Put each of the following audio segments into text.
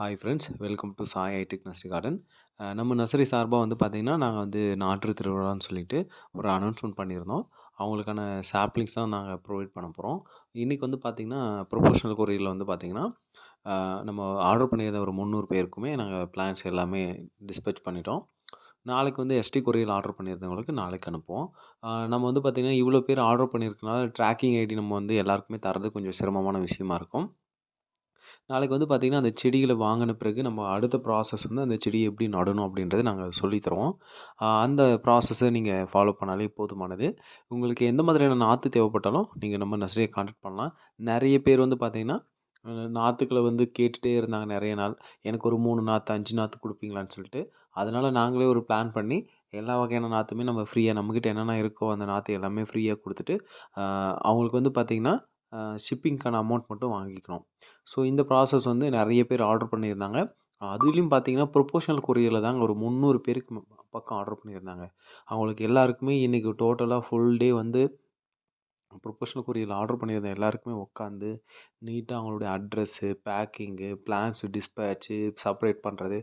Hi friends welcome to Sai Itech nursery garden நம்ம nursery சார்பாக வந்து பார்த்திங்கன்னா நாங்கள் வந்து நாற்று திருவிழான்னு சொல்லிட்டு ஒரு அனௌன்ஸ்மெண்ட் பண்ணியிருந்தோம். அவங்களுக்கான சாப்ளிங்ஸ் தான் நாங்கள் ப்ரொவைட் பண்ண போகிறோம் இன்றைக்கி வந்து பார்த்திங்கன்னா ப்ரொஃபஷனல் கொரியரில் வந்து பார்த்திங்கன்னா நம்ம ஆர்டர் பண்ணியிருந்த ஒரு முந்நூறு பேருக்குமே நாங்கள் பிளான்ஸ் எல்லாமே டிஸ்பேச் பண்ணிட்டோம். நாளைக்கு வந்து எஸ்டி கொரியர் ஆர்டர் பண்ணியிருந்தவங்களுக்கு நாளைக்கு அனுப்புவோம். நம்ம வந்து பார்த்திங்கன்னா இவ்வளோ பேர் ஆர்டர் பண்ணியிருக்கனால ட்ராக்கிங் ஐடி நம்ம வந்து எல்லாருக்குமே தரது கொஞ்சம் சிரமமான விஷயமா இருக்கும். நாளைக்கு வந்து பார்த்திங்கன்னா அந்த செடிகளை வாங்கின பிறகு நம்ம அடுத்த ப்ராசஸ் வந்து அந்த செடியை எப்படி நடணும் அப்படின்றத நாங்கள் சொல்லித்தருவோம் அந்த ப்ராசஸை நீங்கள் ஃபாலோ பண்ணாலே போதுமானது. உங்களுக்கு எந்த மாதிரியான நாற்று தேவைப்பட்டாலும் நீங்கள் நம்ம நர்சரியை கான்டாக்ட் பண்ணலாம். நிறைய பேர் வந்து பார்த்திங்கன்னா நாற்றுக்களை வந்து கேட்டுகிட்டே இருந்தாங்க நிறைய நாள். எனக்கு ஒரு மூணு நாற்று அஞ்சு நாற்று கொடுப்பீங்களான்னு சொல்லிட்டு. அதனால் நாங்களே ஒரு பிளான் பண்ணி எல்லா வகையான நாற்றுமே நம்ம ஃப்ரீயாக நம்மக்கிட்ட என்னென்ன இருக்கோ அந்த நாற்று எல்லாமே ஃப்ரீயாக கொடுத்துட்டு அவங்களுக்கு வந்து பார்த்திங்கன்னா ஷிப்பிங்க்கான அமௌண்ட் மட்டும் வாங்கிக்கணும். ஸோ இந்த ப்ராசஸ் வந்து நிறைய பேர் ஆர்டர் பண்ணியிருந்தாங்க. அதுலேயும் பார்த்தீங்கன்னா ப்ரொபோஷனல் கொரியரில் தாங்க ஒரு முந்நூறு பேருக்கு பக்கம் ஆர்டர் பண்ணியிருந்தாங்க. அவங்களுக்கு எல்லாருக்குமே இன்றைக்கி டோட்டலாக ஃபுல் டே வந்து ப்ரொஃபஷ்னல் கொரியரில் ஆர்டர் பண்ணியிருந்த எல்லாருக்குமே உட்காந்து நீட்டாக அவங்களுடைய address packing plans dispatch separate பண்ணுறது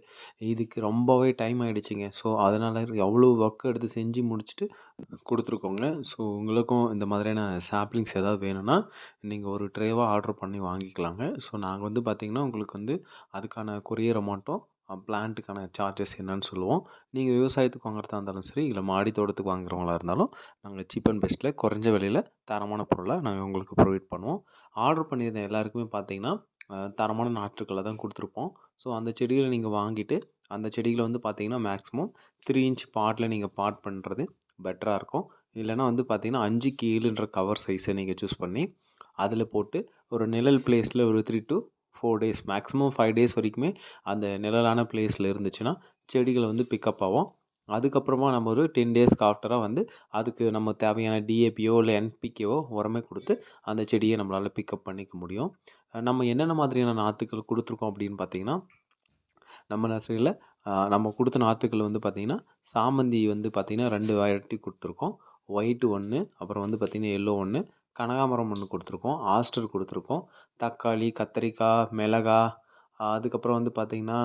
இதுக்கு ரொம்பவே டைம் ஆகிடுச்சிங்க ஸோ அதனால் எவ்வளோ ஒர்க் எடுத்து செஞ்சு முடிச்சுட்டு கொடுத்துருக்கோங்க. ஸோ உங்களுக்கும் இந்த மாதிரியான சாப்லிங்ஸ் ஏதாவது வேணும்னா நீங்கள் ஒரு ட்ரேவாக ஆர்டர் பண்ணி வாங்கிக்கலாங்க. ஸோ நாங்கள் வந்து பார்த்திங்கன்னா உங்களுக்கு வந்து அதுக்கான கொரியர் அமௌண்ட்டும் பிளான்ட்டுக்கான சார்ஜஸ் என்னன்னு சொல்லுவோம். நீங்கள் விவசாயத்துக்கு வாங்குறதா இருந்தாலும் சரி இல்லை மாடி தோட்டத்துக்கு வாங்குறவங்களா இருந்தாலும் நாங்கள் சீப் அண்ட் பெஸ்ட்டில் குறைஞ்ச விலையில் தரமான பொருளை நாங்கள் உங்களுக்கு ப்ரொவைட் பண்ணுவோம். ஆர்டர் பண்ணியிருந்த எல்லாருக்குமே பார்த்தீங்கன்னா தரமான நாற்றுக்களை தான் கொடுத்துருப்போம். ஸோ அந்த செடிகளை நீங்கள் வாங்கிட்டு அந்த செடிகளை வந்து பார்த்தீங்கன்னா மேக்ஸிமம் த்ரீ இன்ச் பாட்டில் நீங்கள் பாட் பண்ணுறது பெட்டராக இருக்கும். இல்லைனா வந்து பார்த்தீங்கன்னா அஞ்சு கீழுன்ற கவர் சைஸை நீங்கள் சூஸ் பண்ணி அதில் போட்டு ஒரு நிழல் பிளேஸில் ஒரு three to four days maximum five days வரைக்குமே அந்த நிழலான பிளேஸில் இருந்துச்சுன்னா செடிகளை வந்து பிக்கப் ஆகும். அதுக்கப்புறமா நம்ம ஒரு டென் டேஸ்க்கு ஆஃப்டராக வந்து அதுக்கு நம்ம தேவையான டிஏபியோ இல்லை என்பிகேவோ உரமே கொடுத்து அந்த செடியை நம்மளால் பிக்கப் பண்ணிக்க முடியும். நம்ம என்னென்ன மாதிரியான நாற்றுக்கள் கொடுத்துருக்கோம் அப்படின்னு பார்த்தீங்கன்னா நம்ம நர்சரியில் நம்ம கொடுத்த நாற்றுக்கள் வந்து பார்த்திங்கன்னா சாமந்தி வந்து பார்த்திங்கன்னா ரெண்டு வெரைட்டி கொடுத்துருக்கோம். ஒயிட்டு ஒன்று அப்புறம் வந்து பார்த்திங்கன்னா எல்லோ ஒன்று கனகாமரம் ஒன்று கொடுத்துருக்கோம். ஆஸ்டர் கொடுத்துருக்கோம். தக்காளி கத்திரிக்காய் மிளகா அதுக்கப்புறம் வந்து பார்த்திங்கன்னா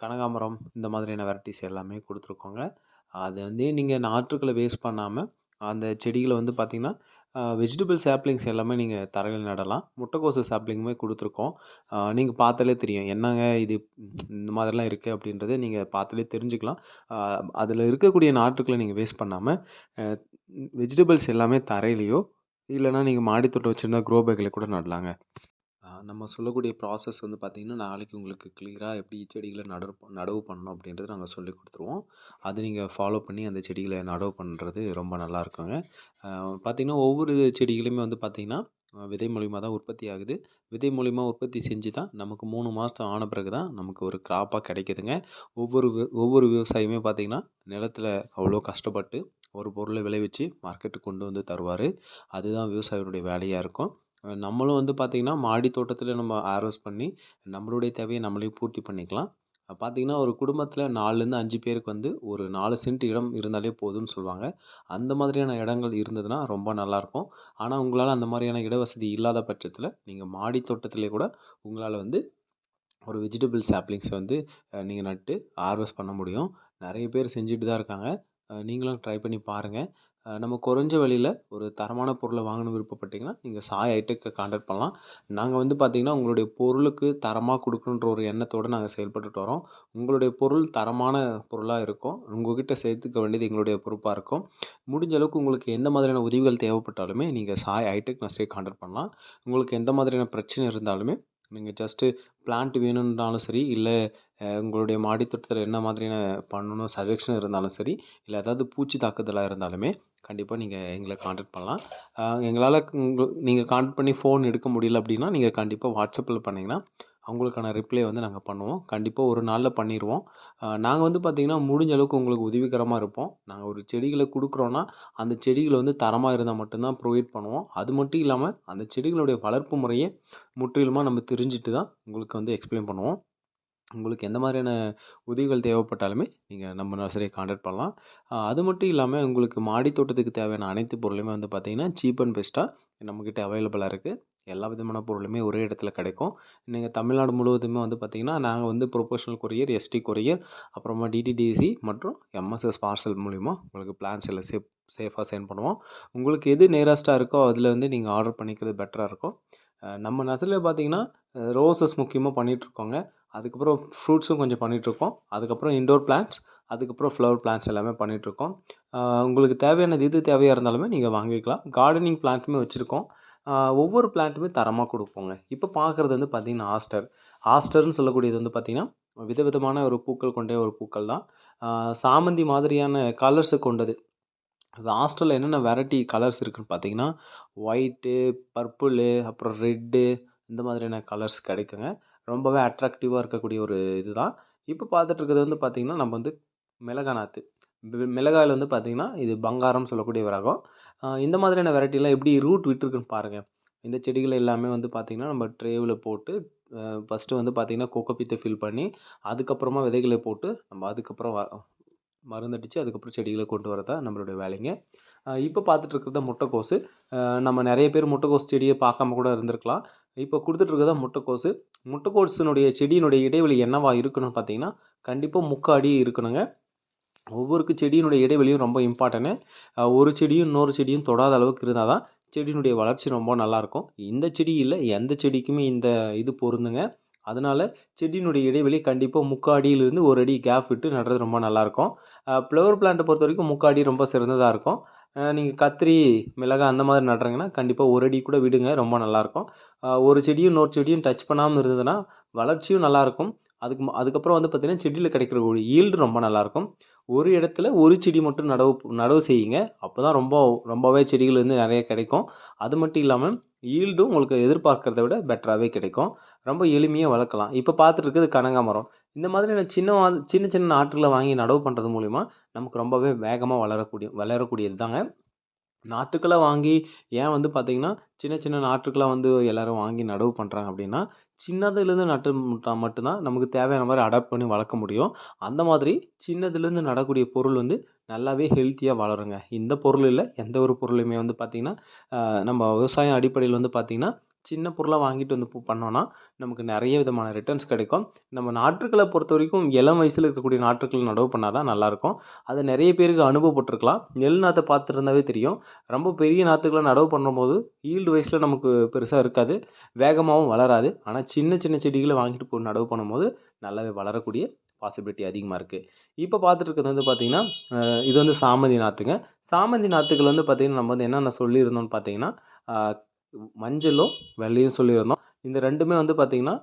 கனகாமரம் இந்த மாதிரியான வெரைட்டிஸ் எல்லாமே கொடுத்துருக்கோங்க. அது வந்து நீங்கள் நாற்றுக்களை வேஸ்ட் பண்ணாமல் அந்த செடிகளை வந்து பார்த்திங்கன்னா வெஜிடபிள் சாப்ளிங்ஸ் எல்லாமே நீங்கள் தரையில் நடலாம். முட்டைக்கோசு சாப்ளிங்குமே கொடுத்துருக்கோம். நீங்கள் பார்த்தாலே தெரியும். என்னங்க இது இந்த மாதிரிலாம் இருக்குது அப்படின்றத நீங்கள் பார்த்தாலே தெரிஞ்சுக்கலாம். அதில் இருக்கக்கூடிய நாற்றுக்களை நீங்கள் வேஸ்ட் பண்ணாமல் வெஜிடபிள்ஸ் எல்லாமே தரையிலையோ இல்லைனா நீங்கள் மாடித்தோட்டம் வச்சுருந்தா க்ரோ பேக்கில் கூட நடலாங்க. நம்ம சொல்லக்கூடிய ப்ராசஸ் வந்து பார்த்திங்கன்னா நாளைக்கு உங்களுக்கு கிளியராக எப்படி செடிகளை நடவு நடவு பண்ணணும் அப்படின்றத நாங்கள் சொல்லி கொடுத்துருவோம். அது நீங்கள் ஃபாலோ பண்ணி அந்த செடிகளை நடவு பண்ணுறது ரொம்ப நல்லா இருக்குங்க. பார்த்திங்கன்னா ஒவ்வொரு செடிகளுமே வந்து பார்த்திங்கன்னா விதை மூலிமா தான் உற்பத்தி ஆகுது. விதை மூலிமா உற்பத்தி செஞ்சு தான் நமக்கு மூணு மாதம் ஆன பிறகு தான் நமக்கு ஒரு கிராப்பாக கிடைக்குதுங்க. ஒவ்வொரு ஒவ்வொரு விவசாயியுமே பார்த்திங்கன்னா நிலத்தில் அவ்வளோ கஷ்டப்பட்டு ஒரு பொருளை விளைவிச்சு மார்க்கெட்டுக்கு கொண்டு வந்து தருவார். அதுதான் விவசாயிகளுடைய வேலையாக இருக்கும். நம்மளும் வந்து பார்த்திங்கன்னா மாடி தோட்டத்தில் நம்ம ஆர்வஸ் பண்ணி நம்மளுடைய தேவையை நம்மளே பூர்த்தி பண்ணிக்கலாம். பார்த்திங்கன்னா ஒரு குடும்பத்தில் நாலுலேருந்து அஞ்சு பேருக்கு வந்து ஒரு நாலு சென்ட் இடம் இருந்தாலே போதும்னு சொல்லுவாங்க. அந்த மாதிரியான இடங்கள் இருந்ததுன்னா ரொம்ப நல்லாயிருக்கும் ஆனால் உங்களால் அந்த மாதிரியான இட வசதி இல்லாத பட்சத்தில் நீங்கள் மாடி தோட்டத்திலே கூட உங்களால் வந்து ஒரு வெஜிடபிள் சாப்ளிங்ஸ் வந்து நீங்கள் நட்டு ஹார்வெஸ்ட் பண்ண முடியும். நிறைய பேர் செஞ்சுட்டு தான் இருக்காங்க. நீங்களும் ட்ரை பண்ணி பாருங்கள் நம்ம குறைஞ்ச விலையில் ஒரு தரமான பொருளை வாங்கணும் விருப்பப்பட்டீங்கன்னா நீங்கள் சாய் ஐடெக்கை காண்டாக்ட் பண்ணலாம். நாங்கள் வந்து பார்த்திங்கன்னா உங்களுடைய பொருளுக்கு தரமாக கொடுக்கணுன்ற ஒரு எண்ணத்தோடு நாங்கள் செயல்பட்டுட்டு வரோம். உங்களுடைய பொருள் தரமான பொருளாக இருக்கும். உங்கள்கிட்ட சேர்த்துக்க வேண்டியது எங்களுடைய பொறுப்பாக இருக்கும். முடிஞ்ச அளவுக்கு உங்களுக்கு எந்த மாதிரியான உதவிகள் தேவைப்பட்டாலுமே நீங்கள் சாய் ஐடெக் நர்சரியை காண்டாக்ட் பண்ணலாம். உங்களுக்கு எந்த மாதிரியான பிரச்சனை இருந்தாலுமே நீங்கள் ஜஸ்ட்டு பிளான்ட் வேணும்னாலும் சரி இல்லை உங்களுடைய மாடித்தோட்டத்தில் என்ன மாதிரியான பண்ணணும் சஜஷன் இருந்தாலும் சரி இல்லை ஏதாவது பூச்சி தாக்குதலாக இருந்தாலுமே கண்டிப்பாக நீங்கள் எங்களை காண்டாக்ட் பண்ணலாம். எங்களால் உங்கள் நீங்கள் காண்டாக்ட் பண்ணி ஃபோன் எடுக்க முடியல அப்படின்னா நீங்கள் கண்டிப்பாக வாட்ஸ்அப்பில் பண்ணிங்கன்னா அவங்களுக்கான ரிப்ளை வந்து நாங்கள் பண்ணுவோம். கண்டிப்பாக ஒரு நாளில் பண்ணிடுவோம் நாங்கள் வந்து பார்த்திங்கன்னா முடிஞ்ச அளவுக்கு உங்களுக்கு உதவிகரமாக இருப்போம். நாங்கள் ஒரு செடிகளை கொடுக்குறோன்னா அந்த செடிகளை வந்து தரமாக இருந்தால் மட்டும்தான் ப்ரொவைட் பண்ணுவோம். அது மட்டும் இல்லாமல் அந்த செடிகளுடைய வளர்ப்பு முறையை முற்றிலுமாக நம்ம தெரிஞ்சுட்டு தான் உங்களுக்கு வந்து எக்ஸ்பிளைன் பண்ணுவோம். உங்களுக்கு எந்த மாதிரியான உதவிகள் தேவைப்பட்டாலுமே நீங்கள் நம்ம நர்சரியை காண்டாக்ட் பண்ணலாம். அது மட்டும் இல்லாமல் உங்களுக்கு மாடி தோட்டத்துக்கு தேவையான அனைத்து பொருளுமே வந்து பார்த்திங்கன்னா சீப் அண்ட் பெஸ்ட்டாக நம்மக்கிட்ட அவைலபிளாக இருக்குது எல்லா விதமான பொருளுமே ஒரே இடத்துல கிடைக்கும். நீங்கள் தமிழ்நாடு முழுவதுமே வந்து பார்த்திங்கன்னா நாங்கள் வந்து ப்ரொஃபஷனல் கொரியர் எஸ்டி கொரியர் அப்புறமா டிடிடிசி மற்றும் எம்எஸ்எஸ் பார்சல் மூலிமா உங்களுக்கு பிளான்ஸ் எல்லாம் சேஃப் சேஃபாக சென்ட் பண்ணுவோம். உங்களுக்கு எது நியரஸ்ட்டாக இருக்கோ அதில் வந்து நீங்கள் ஆர்டர் பண்ணிக்கிறது பெட்டராக இருக்கும். நம்ம நர்சரியில் பார்த்தீங்கன்னா ரோசஸ் முக்கியமாக பண்ணிகிட்ருக்கோங்க அதுக்கப்புறம் ஃப்ரூட்ஸும் கொஞ்சம் பண்ணிகிட்ருக்கோம் அதுக்கப்புறம் இன்டோர் பிளான்ட்ஸ் அதுக்கப்புறம் ஃப்ளவர் பிளான்ட்ஸ் எல்லாமே பண்ணிகிட்ருக்கோம் உங்களுக்கு தேவையானது எது தேவையாக இருந்தாலுமே நீங்கள் வாங்கிக்கலாம். கார்டனிங் பிளான்ட்டுமே வச்சுருக்கோம். ஒவ்வொரு பிளான்ட்டுமே தரமாக கொடுப்போங்க. இப்போ பார்க்குறது வந்து பார்த்திங்கன்னா ஆஸ்டர் ஆஸ்டர்னு சொல்லக்கூடியது வந்து பார்த்திங்கன்னா விதவிதமான ஒரு பூக்கள் கொண்ட ஒரு பூக்கள் தான். சாமந்தி மாதிரியான கலர்ஸு கொண்டது. அது ஹாஸ்டலில் என்னென்ன வெரைட்டி கலர்ஸ் இருக்குதுன்னு பார்த்தீங்கன்னா ஒயிட்டு பர்பிளு அப்புறம் ரெட்டு இந்த மாதிரியான கலர்ஸ் கிடைக்குங்க. ரொம்பவே அட்ராக்டிவாக இருக்கக்கூடிய ஒரு இது தான் இப்போ பார்த்துட்ருக்கிறது வந்து பார்த்திங்கன்னா நம்ம வந்து மிளகா நாற்று மிளகாயில் வந்து பார்த்திங்கன்னா இது பங்காரம் சொல்லக்கூடிய ரகம் இந்த மாதிரியான வெரைட்டிலாம் எப்படி ரூட் விட்டுருக்குன்னு பாருங்கள் இந்த செடிகள் எல்லாமே வந்து பார்த்திங்கன்னா நம்ம ட்ரேவில் போட்டு ஃபஸ்ட்டு வந்து பார்த்திங்கன்னா கொக்கப்பித்தை ஃபில் பண்ணி அதுக்கப்புறமா விதைகளை போட்டு நம்ம அதுக்கப்புறம் மருந்தடித்து அதுக்கப்புறம் செடிகளை கொண்டு வரதா நம்மளுடைய வேலைங்க. இப்போ பார்த்துட்டு இருக்கிறது முட்டைக்கோசு நம்ம நிறைய பேர் முட்டைக்கோஸ் செடியை பார்க்காம கூட இருந்திருக்கலாம். இப்போ கொடுத்துட்ருக்கதான் முட்டைக்கோசு. முட்டைக்கோஸினுடைய செடியினுடைய இடைவெளி என்னவா இருக்கணும்னு பார்த்தீங்கன்னா கண்டிப்பாக முக்காடி இருக்கணுங்க. ஒவ்வொருக்கு செடியினுடைய இடைவெளியும் ரொம்ப இம்பார்ட்டனு. ஒரு செடியும் இன்னொரு செடியும் தொடாத அளவுக்கு இருந்தால் தான் செடியினுடைய வளர்ச்சி ரொம்ப நல்லாயிருக்கும் இந்த செடி இல்லை எந்த செடிக்குமே இந்த இது பொருந்துங்க. அதனால் செடியினுடைய இடைவெளி கண்டிப்பாக முக்கால் அடியிலிருந்து ஒரு அடி கேப் விட்டு நடுறது ரொம்ப நல்லாயிருக்கும் ஃப்ளவர் பிளான்ட்டை பொறுத்த வரைக்கும் முக்காடி ரொம்ப சிறந்ததாக இருக்கும். நீங்கள் கத்திரி மிளகாய் அந்த மாதிரி நடுறீங்கன்னா கண்டிப்பாக ஒரு அடி கூட விடுங்க ரொம்ப நல்லாயிருக்கும். ஒரு செடியும் இன்னொரு செடியும் டச் பண்ணாமல் இருந்ததுன்னா வளர்ச்சியும் நல்லாயிருக்கும். அதுக்கு அதுக்கப்புறம் வந்து பார்த்திங்கன்னா செடியில் கிடைக்கிற ஒரு ஈல்டு ரொம்ப நல்லாயிருக்கும். ஒரு இடத்துல ஒரு செடி மட்டும் நடவு நடவு செய்யுங்க. அப்போ தான் ரொம்ப ரொம்பவே செடிகள் வந்து நிறைய கிடைக்கும். அது மட்டும் இல்லாமல் ஈல்டும் உங்களுக்கு எதிர்பார்க்கறத விட பெட்டராகவே கிடைக்கும். ரொம்ப எளிமையாக வளர்க்கலாம். இப்போ பார்த்துட்டு இருக்கிறது கனகாமரம். இந்த மாதிரியான சின்ன சின்ன சின்ன நாற்றுகளை வாங்கி நடவு பண்ணுறது மூலிமா நமக்கு ரொம்பவே வேகமாக வளரக்கூடிய வளரக்கூடியது தாங்க. நாற்றுக்களை வாங்கி ஏன் வந்து பார்த்திங்கன்னா சின்ன சின்ன நாற்றுக்களை வந்து எல்லோரும் வாங்கி நடவு பண்ணுறாங்க அப்படின்னா சின்னதுலேருந்து நட்டு மட்டும்தான் நமக்கு தேவையான மாதிரி அடாப்ட் பண்ணி வளர்க்க முடியும். அந்த மாதிரி சின்னதுலேருந்து நடக்கூடிய பொருள் வந்து நல்லாவே ஹெல்த்தியாக வளருங்க. இந்த பொருள் இல்லை எந்த ஒரு பொருளுமே வந்து பார்த்திங்கன்னா நம்ம விவசாயம் அடிப்படையில் வந்து பார்த்திங்கன்னா சின்ன பொருளாக வாங்கிட்டு வந்து பண்ணோன்னா நமக்கு நிறைய விதமான ரிட்டர்ன்ஸ் கிடைக்கும். நம்ம நாற்றுக்களை பொறுத்த வரைக்கும் இளம் வயசில் இருக்கக்கூடிய நாற்றுக்களை நடவு பண்ணால் தான் நல்லாயிருக்கும். அது நிறைய பேருக்கு அனுபவப்பட்டிருக்கலாம். நெல் நாற்றை பார்த்துருந்தாவே தெரியும். ரொம்ப பெரிய நாற்றுக்களை நடவு பண்ணும்போது ஈல்டு வயசில் நமக்கு பெருசாக இருக்காது. வேகமாகவும் வளராது. ஆனால் சின்ன சின்ன செடிகளை வாங்கிட்டு போய் நடவு பண்ணும்போது நல்லாவே வளரக்கூடிய பாசிபிலிட்டி அதிகமாக இருக்குது இப்போ பார்த்துட்டு இருக்கிறது வந்து பார்த்திங்கன்னா இது வந்து சாமந்தி நாற்றுங்க. சாமந்தி நாற்றுகள் வந்து பார்த்திங்கன்னா நம்ம வந்து என்னென்ன சொல்லியிருந்தோம்னு பார்த்திங்கன்னா மஞ்சளும் வெள்ளையும் சொல்லியிருந்தோம். இந்த ரெண்டுமே வந்து பார்த்திங்கன்னா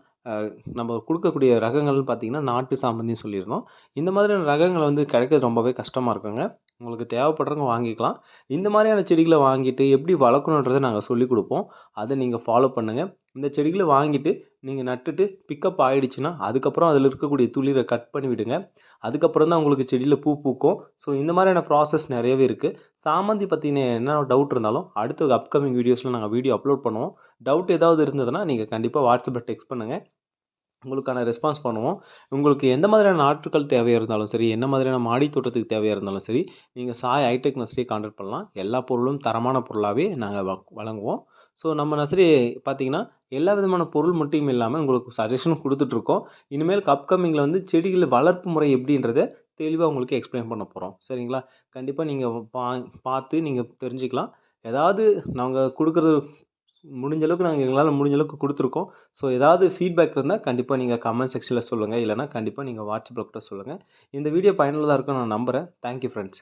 நம்ம கொடுக்கக்கூடிய ரகங்கள்னு பார்த்திங்கன்னா நாட்டு சாமந்தின்னு சொல்லியிருந்தோம். இந்த மாதிரியான ரகங்கள் வந்து கிடைக்கிறது ரொம்பவே கஷ்டமாக இருக்குங்க. உங்களுக்கு தேவைப்படுறவங்க வாங்கிக்கலாம். இந்த மாதிரியான செடிகளை வாங்கிட்டு எப்படி வளர்க்கணுன்றதை நாங்கள் சொல்லிக் கொடுப்போம். அதை நீங்கள் ஃபாலோ பண்ணுங்கள் இந்த செடிகளை வாங்கிட்டு நீங்கள் நட்டுட்டு பிக்கப் ஆகிடுச்சின்னா அதுக்கப்புறம் அதில் இருக்கக்கூடிய துளிரை கட் பண்ணி விடுங்க. அதுக்கப்புறம் தான் உங்களுக்கு செடியில் பூ பூக்கும். ஸோ இந்த மாதிரியான ப்ராசஸ் நிறையவே இருக்குது சாமந்தி பற்றின என்ன டவுட் இருந்தாலும் அடுத்த அப்கமிங் வீடியோஸில் நாங்கள் வீடியோ அப்லோட் பண்ணுவோம். டவுட் ஏதாவது இருந்ததுன்னா நீங்கள் கண்டிப்பாக வாட்ஸ்அப்பில் டெக்ஸ்ட் பண்ணுங்கள் உங்களுக்கான ரெஸ்பான்ஸ் பண்ணுவோம். உங்களுக்கு எந்த மாதிரியான ஆற்றுக்கள் தேவையாக இருந்தாலும் சரி என்ன மாதிரியான மாடி தோட்டத்துக்கு தேவையாக இருந்தாலும் சரி நீங்கள் சாய் ஹைடெக் நர்சரியை கான்டாக்ட் பண்ணலாம். எல்லா பொருளும் தரமான பொருளாகவே நாங்கள் வழங்குவோம். ஸோ நம்ம நர்சரி பார்த்திங்கன்னா எல்லா விதமான பொருள் மட்டும் இல்லாமல் உங்களுக்கு சஜஷனும் கொடுத்துட்ருக்கோம். இனிமேல் அப்கமிங்கில் வந்து செடிகளை வளர்ப்பு முறை எப்படின்றத தெளிவாக உங்களுக்கு எக்ஸ்பிளைன் பண்ண போகிறோம் சரிங்களா? கண்டிப்பாக நீங்கள் பா பார்த்து நீங்கள் தெரிஞ்சுக்கலாம். ஏதாவது நாங்கள் கொடுக்குறது முடிஞ்ச அளவுக்கு நாங்கள் எங்களால் முடிஞ்ச அளவுக்கு கொடுத்துருக்கோம். ஸோ ஏதாவது ஃபீட்பேக் இருந்தால் கண்டிப்பாக நீங்கள் கமெண்ட் செக்ஷனில் சொல்லுங்கள் இல்லைனா கண்டிப்பாக நீங்கள் வாட்ஸ்அப்பில் கூட சொல்லுங்கள் இந்த வீடியோ பயனுள்ளதாக இருக்கும் நான் நம்புகிறேன் தேங்க்யூ ஃப்ரெண்ட்ஸ்